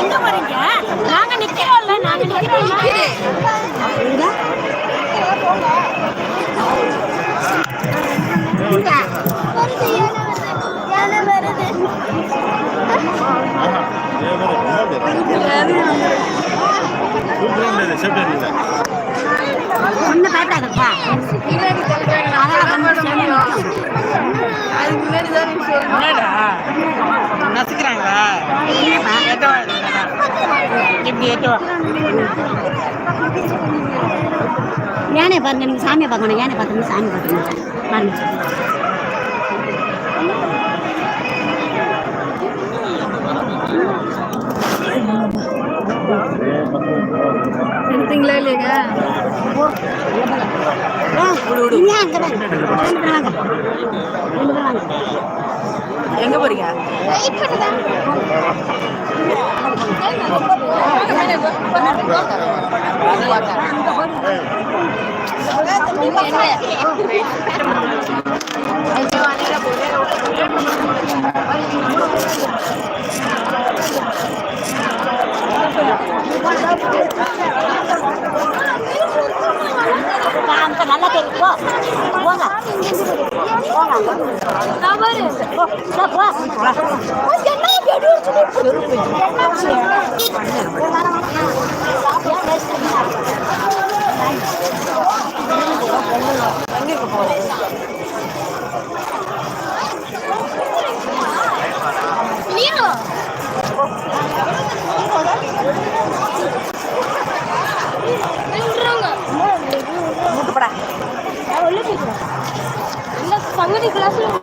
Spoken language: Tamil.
எங்க போறீங்க நாங்க நிக்கிறோம்ல நாங்க நிக்கிறோம்ல சூப்பராக நசுக்கிறாங்களா? யானை பாருங்க நீங்க சாமியை பார்க்கணும் யானை பார்த்துங்க சாமி பார்த்துங்க பாருங்க. எடுத்தீங்களா இல்லைங்க நீங்க வாங்க வாங்க. எங்க போறீங்க Thank you. काम का नाला के वो वो ना वो ना साबर वो सब वो वो जन्ना बेडू चली बेडू पे जन्ना Lino! Gue dijelaskan.